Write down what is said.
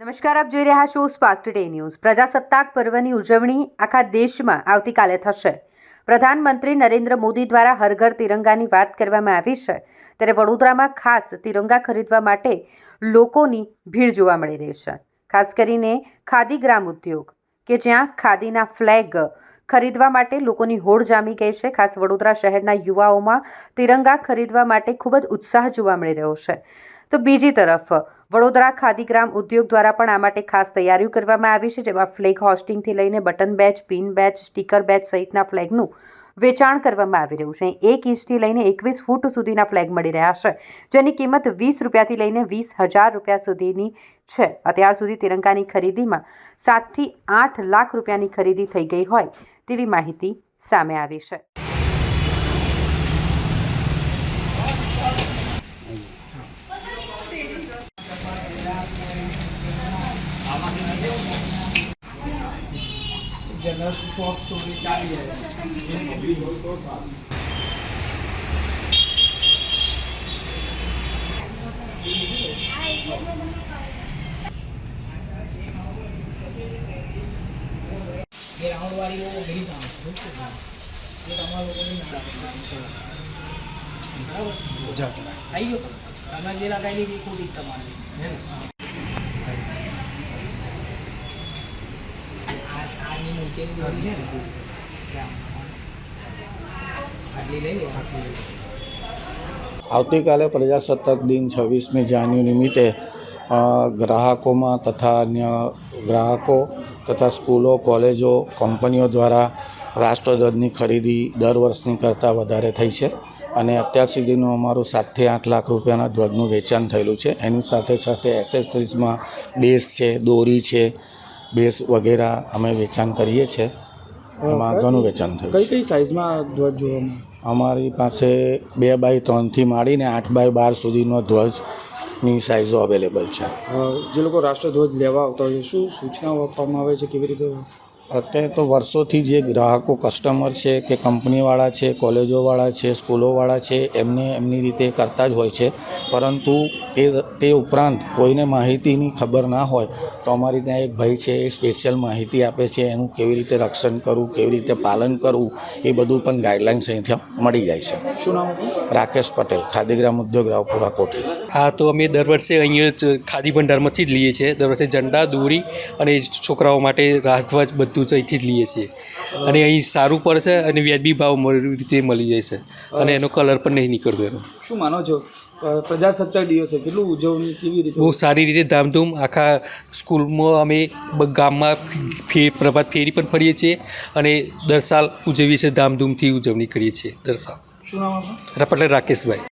નમસ્કાર, આપ જોઈ રહ્યા છો સ્પાર્ક ટુડે ન્યૂઝ પ્રજાસત્તાક પર્વની ઉજવણી આખા દેશમાં આવતીકાલે થશે. પ્રધાનમંત્રી નરેન્દ્ર મોદી દ્વારા હર ઘર તિરંગાની વાત કરવામાં આવી છે. ત્યારે વડોદરામાં ખાસ તિરંગા ખરીદવા માટે લોકોની ભીડ જોવા મળી રહી છે. ખાસ કરીને ખાદી ગ્રામ ઉદ્યોગ, કે જ્યાં ખાદીના ફ્લેગ ખરીદવા માટે લોકોની હોડ જામી ગઈ છે. ખાસ વડોદરા શહેરના યુવાઓમાં તિરંગા ખરીદવા માટે ખૂબ જ ઉત્સાહ જોવા મળી રહ્યો છે. તો બીજી તરફ, વડોદરા ખાદીગ્રામ ઉદ્યોગ દ્વારા પણ આ માટે ખાસ તૈયારીઓ કરવામાં આવી છે, જેમાં ફ્લેગ હોસ્ટિંગથી લઈને button badge, pin badge, sticker badge સહિતના ફ્લેગનું વેચાણ કરવામાં આવી રહ્યું છે. એક ઇંચથી લઈને એકવીસ ફૂટ સુધીના ફ્લેગ મળી રહ્યા છે, જેની કિંમત વીસ રૂપિયાથી લઈને વીસ હજાર રૂપિયા સુધીની છે. અત્યાર સુધી તિરંગાની ખરીદીમાં સાતથી આઠ લાખ રૂપિયાની ખરીદી થઈ ગઈ હોય તેવી માહિતી સામે આવી છે. જનરલ શોર્ટ સ્ટોરી ચાલી જાય એ રાઉન્ડ વાળી બહુ અઘરી કામ છે એ તમારા લોકોની ના આવી ગયો તમે જે ખોટી જ તમારી. હે આ આની નીચેની દોરી છે ને. ત્યાં. આટલી લઈ લે, આટલી લઈ આવતીકાલે પ્રજાસત્તાક દિન છવ્વીસમી જાન્યુ નિમિત્તે ગ્રાહકોમાં તથા અન્ય ગ્રાહકો તથા સ્કૂલો, કોલેજો, કંપનીઓ દ્વારા રાષ્ટ્રધ્વજની ખરીદી દર વર્ષની કરતાં વધારે થઈ છે. અને અત્યાર સુધીનું અમારું સાતથી આઠ લાખ રૂપિયાના ધ્વજનું વેચાણ થયેલું છે. એની સાથે સાથે એસેસરીઝમાં બેસ છે, દોરી છે બેઝ વગેરે અમે વેચાણ કરીએ છીએ. એમાં ઘણું વેચાણ થયું કઈ કઈ સાઇઝમાં ધ્વજ જોવા અમારી પાસે બે બાય ત્રણથી માંડીને આઠ બાય બાર સુધીનો ધ્વજની સાઇઝો અવેલેબલ છે. જે લોકો રાષ્ટ્રધ્વજ લેવા આવતા હોય શું સૂચનાઓ આપવામાં આવે છે કેવી રીતે? અત્યારે તો વર્ષોથી જે ગ્રાહકો કસ્ટમર છે કે કંપનીવાળા છે કોલેજોવાળા છે સ્કૂલોવાળા છે એમને એમની રીતે કરતા જ હોય છે. પરંતુ એ તે ઉપરાંત કોઈને માહિતીની ખબર ના હોય તો અમારી ત્યાં એક ભાઈ છે એ સ્પેશિયલ માહિતી આપે છે એનું કેવી રીતે રક્ષણ કરવું કેવી રીતે પાલન કરવું એ બધું પણ ગાઈડલાઇન્સ અહીંથી મળી જાય છે. શું નામ રાકેશ પટેલ ખાદીગ્રામ ઉદ્યોગ રાવપુરા કોઠી. હા તો અમે દર વર્ષે અહીંયા ખાદી ભંડારમાંથી જ લઈએ છીએ. દર વર્ષે ઝંડા દોરી અને છોકરાઓ માટે રાજધ્વજ બધું જ અહીંથી જ લઈએ છીએ. અને અહીં સારું પડશે અને વ્યાજબી ભાવ મળી રીતે મળી જાય છે. અને એનો કલર પણ નહીં નીકળતો એનો. શું માનો છો? પ્રજાસત્તાક દિવસે કેટલું ઉજવણી કેવી રીતે? બહુ સારી રીતે ધામધૂમ આખા સ્કૂલમાં અમે ગામમાં ફે પ્રભાત ફેરી પણ ફરીએ છીએ અને દર સાલ ઉજવીએ છીએ ધામધૂમથી ઉજવણી કરીએ છીએ દર સાલ. શું નામ પટેલ રાકેશભાઈ.